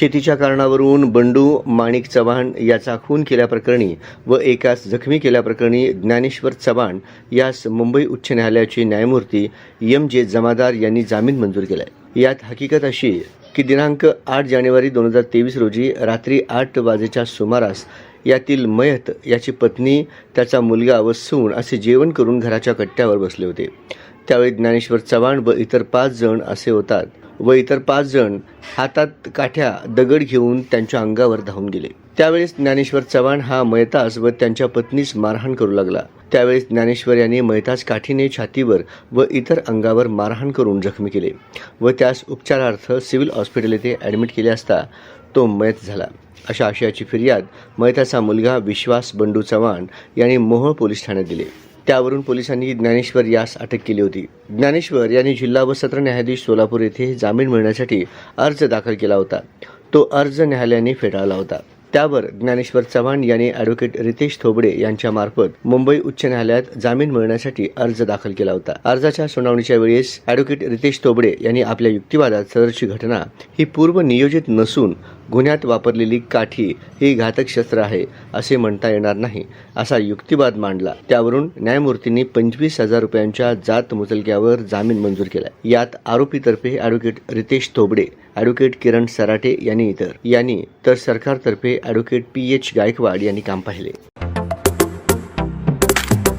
शेतीच्या कारणावरून बंडू माणिक चव्हाण याचा खून केल्याप्रकरणी व एकास जखमी केल्याप्रकरणी ज्ञानेश्वर चव्हाण यास मुंबई उच्च न्यायालयाचे न्यायमूर्ती एम जे जमादार यांनी जामीन मंजूर केलाय. यात हकीकत अशी की दिनांक आठ जानेवारी दोन हजार तेवीस रोजी रात्री आठ वाजेच्या सुमारास यातील मयत याची पत्नी त्याचा मुलगा व सून असे जेवण करून घराच्या कट्ट्यावर बसले होते. त्यावेळी ज्ञानेश्वर चव्हाण व इतर पाच जण असे होतात. व इतर पाच जण हातात काठ्या दगड घेऊन त्यांच्या अंगावर धावून गेले. त्यावेळेस ज्ञानेश्वर चव्हाण हा मयतास व त्यांच्या पत्नीस मारहाण करू लागला. त्यावेळेस ज्ञानेश्वर यांनी मयतास काठीने छातीवर व इतर अंगावर मारहाण करून जखमी केले व त्यास उपचारार्थ सिव्हिल हॉस्पिटल येथे ॲडमिट केले असता तो मयत झाला. अशा आशयाची फिर्याद मयताचा मुलगा विश्वास बंडू चव्हाण यांनी मोहोळ पोलीस ठाण्यात दिले. त्यावरून पोलिसांनी ज्ञानेश्वर यास अटक केली होती. ज्ञानेश्वर यांनी जिल्हा व सत्र न्यायाधीश सोलापूर येथे जामीन मिळण्यासाठी अर्ज दाखल केला होता. तो अर्ज न्यायालयाने फेटाळला होता. त्यावर ज्ञानेश्वर चव्हाण यांनी ॲडव्होकेट रितेश थोबडे यांच्या मार्फत मुंबई उच्च न्यायालयात जामीन मिळण्यासाठी अर्ज दाखल केला होता. अर्जाच्या सुनावणीच्या वेळेस ॲडव्होकेट रितेश थोबडे यांनी आपल्या युक्तिवादात सदरची घटना ही पूर्व नियोजित नसून गुन्ह्यात वापरलेली काठी ही घातक शस्त्र आहे असे म्हणता येणार नाही असा युक्तिवाद मांडला. त्यावरून न्यायमूर्तींनी पंचवीस हजार रुपयांच्या जात मुचलक्यावर जामीन मंजूर केला. यात आरोपीतर्फे ॲडव्होकेट रितेश थोबडे ॲडव्होकेट किरण सराटे यांनी इतर. यांनी तर सरकारतर्फे ॲडव्होकेट पी एच गायकवाड यांनी काम पाहिले.